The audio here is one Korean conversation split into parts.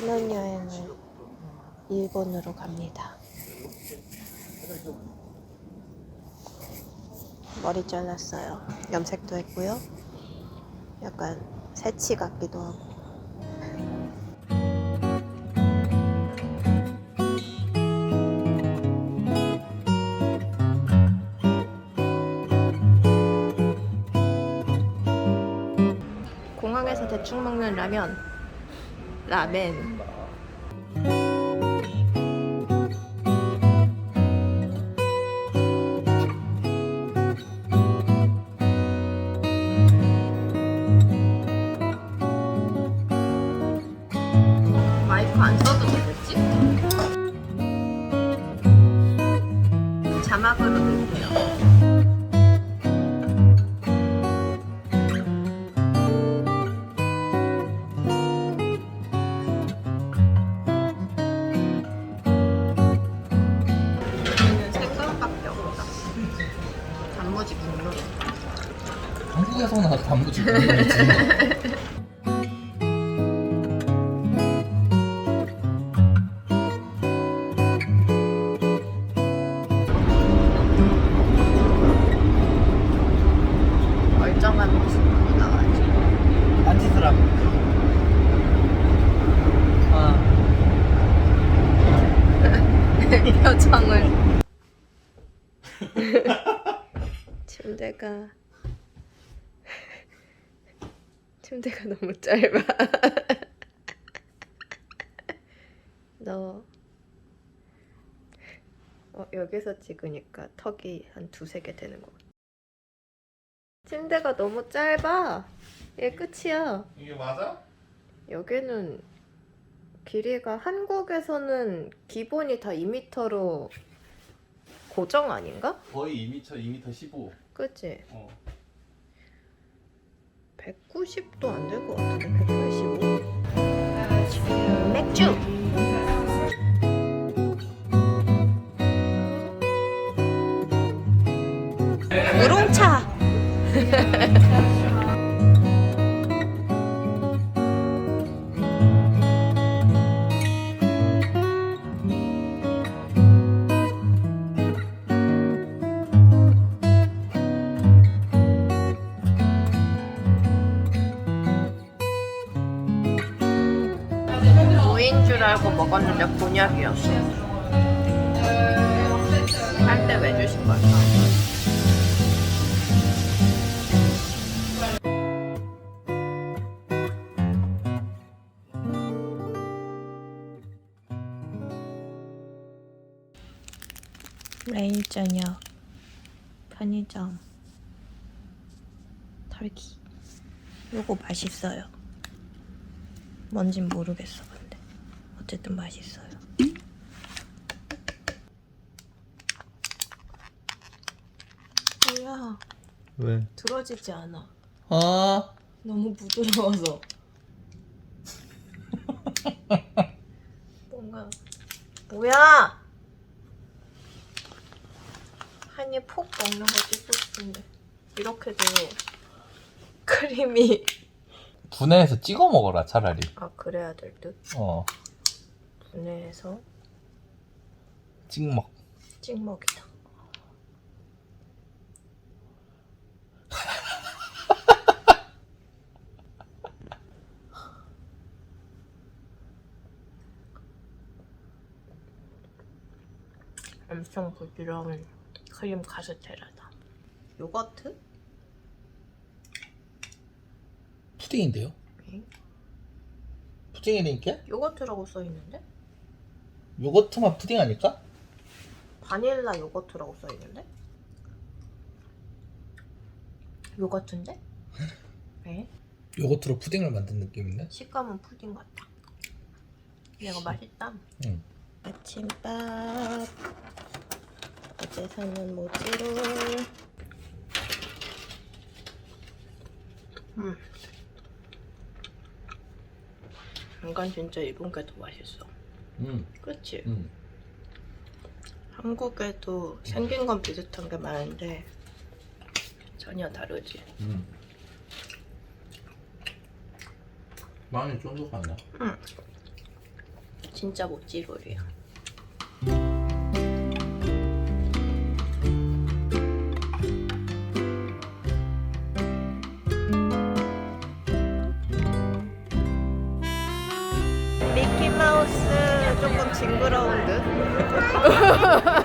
신혼여행을 일본으로 갑니다. 머리 잘랐어요. 염색도 했고요. 약간 새치 같기도 하고. 공항에서 대충 먹는 라면. 라멘. 마이크 안 써도 되겠지? 자막으로 넣을게요. 멀쩡한 모습으로 나와야지. 딴짓을 하고. 아, 표정을. 침대가 침대가 너무 짧아. 너 어, 여기서 찍으니까 턱이 한 두세 개 되는 거. 침대가 너무 짧아. 얘 끝이야. 이게 맞아? 여기는 길이가 한국에서는 기본이 다 2m로 고정 아닌가? 거의 2m, 2m 15. 그치? 어. 190도 안 될 것 같은데? 185 맥주 곤약이었어 할때 왜 주신 걸까? 매일 저녁 편의점 털기. 요거 맛있어요. 뭔진 모르겠어 근데. 어쨌든 맛있어요 뭐야 왜? 들어지지 않아. 아, 너무 부드러워서. 뭔가 뭐야? 한입 폭 먹는 거 찍고 싶은데. 이렇게도 크림이. 분해해서 찍어 먹어라 차라리. 아 그래야 될 듯? 어, 분해해서? 찍먹. 찍먹이다 엄청 부드러운 크림 카스테라다 요거트? 푸딩인데요? 응? 푸딩이니까? 요거트라고 써있는데? 요거트만 푸딩 아닐까? 바닐라 요거트라고 써있는데? 요거트인데? 왜? 요거트로 푸딩을 만든 느낌인데? 식감은 푸딩 같다. 이거 맛있다. 응. 아침밥. 어제 사는 모찌롤. 음. 이건 진짜 일본 게 더 맛있어. 응, 그치? 응. 한국에도 생긴 건 비슷한 게 많은데 전혀 다르지. 응. 많이 쫀득하네. 응. 진짜 모찌롤이야. 미키 마우스 조금 징그러운 듯.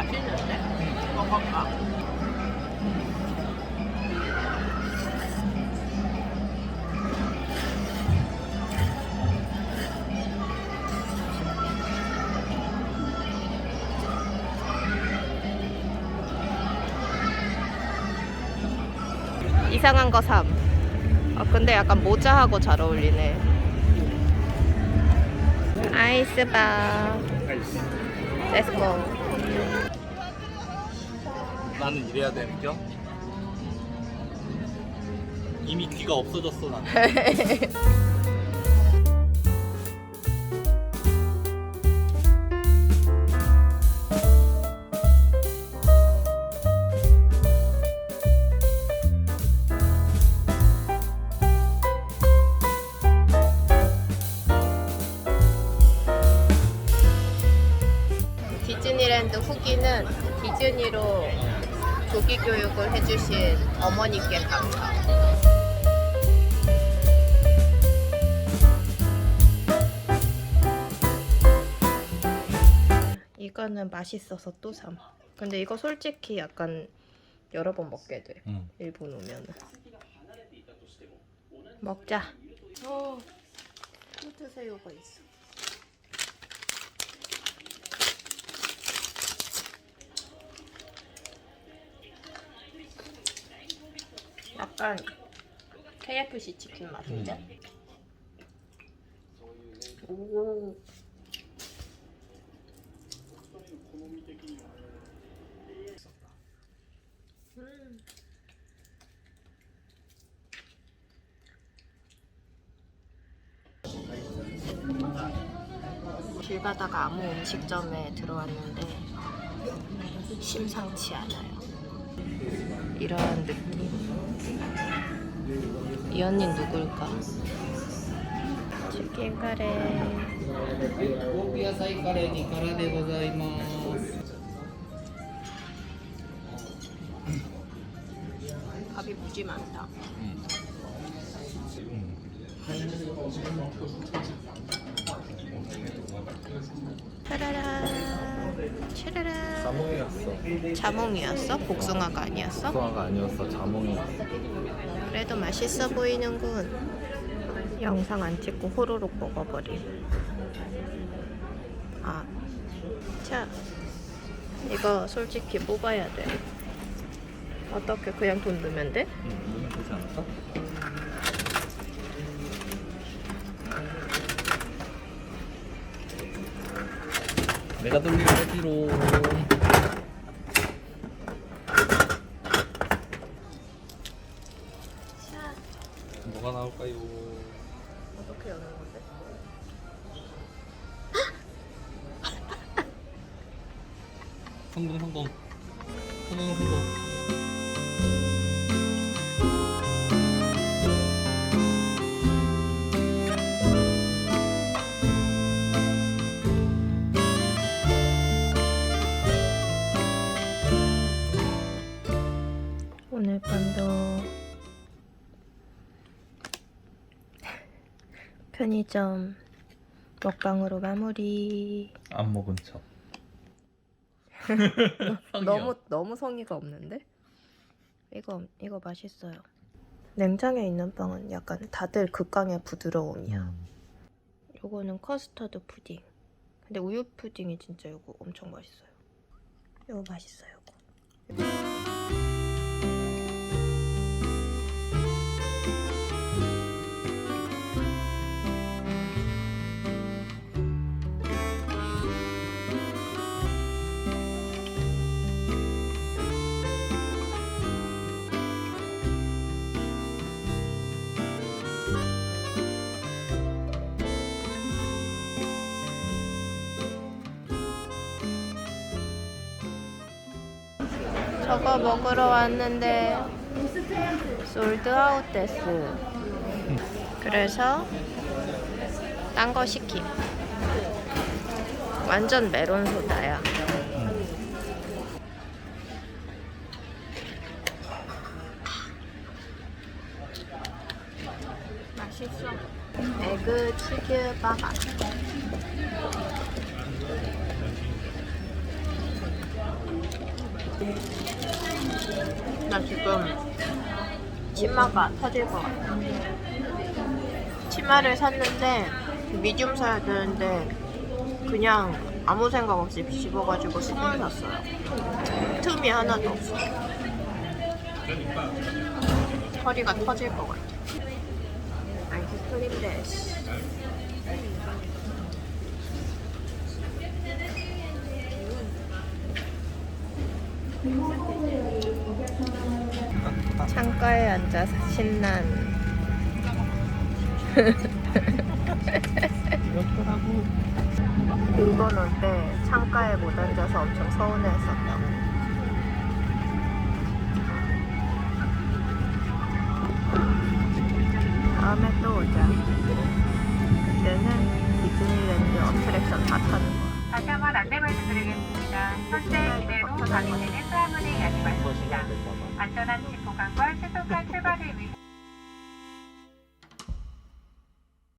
맛있는데? 먹어봐. 이상한 거 삼. 아 근데 약간 모자하고 잘 어울리네. 아이스바. Let's go. 나는 이래야 되는 겨? 이미 귀가 없어졌어 나. 디즈니랜드 후기는 디즈니로 조기 교육을 해주신 어머니께 감사. 이거는 맛있어서 또 삼. 근데 이거 솔직히 약간 여러 번 먹게 돼. 응. 일본 오면은. 먹자. 어, 후트새우가 있어. 약간 KFC 치킨 맛인데? 오. 음. 길 가다가 아무 음식점에 들어왔는데 심상치 않아요. 이런 느낌 이 언니 누굴까? 치킨 카레 고기야 사이 카레니 카라데 고자이마스 밥이 무지 많다 음. 음. 따라란 차라라. 자몽이었어. 자몽이었어? 복숭아가 아니었어? 소화가 아니었어. 자몽이었어. 그래도 맛있어 보이는군. 영상 안 찍고 호로록 먹어버림. 아, 자, 이거 솔직히 뽑아야 돼. 어떻게 그냥 돈 넣으면 돼? 응, 되지 않을까? 내가 거지로. 자, 뭐가 나올까요? 어떻게 여는 건데? 성공. 성공 편의점 먹방으로 마무리. 안 먹은 척. 너무 너무 성의가 없는데? 이거 이거 맛있어요. 냉장에 있는 빵은 약간 다들 극강의 부드러움이야. 음. 요거는 커스터드 푸딩. 근데 우유 푸딩이 진짜 요거 엄청 맛있어요. 요거 맛있어요. 요거. 저거 먹으러 왔는데 솔드아웃 됐어. 그래서 딴 거 시킴. 완전 메론 소다야. 맛있어. 에그 치즈 바가. 나 지금 치마가 터질 것 같아. 치마를 샀는데 미디움 사야 되는데 그냥 아무 생각 없이 집어가지고 스몰 샀어요. 틈이 하나도 없어. 허리가 터질 것 같아. 아이스크림 데스. 창가에 앉아서 신난. 일본 올 때 창가에 못 앉아서 엄청 서운했었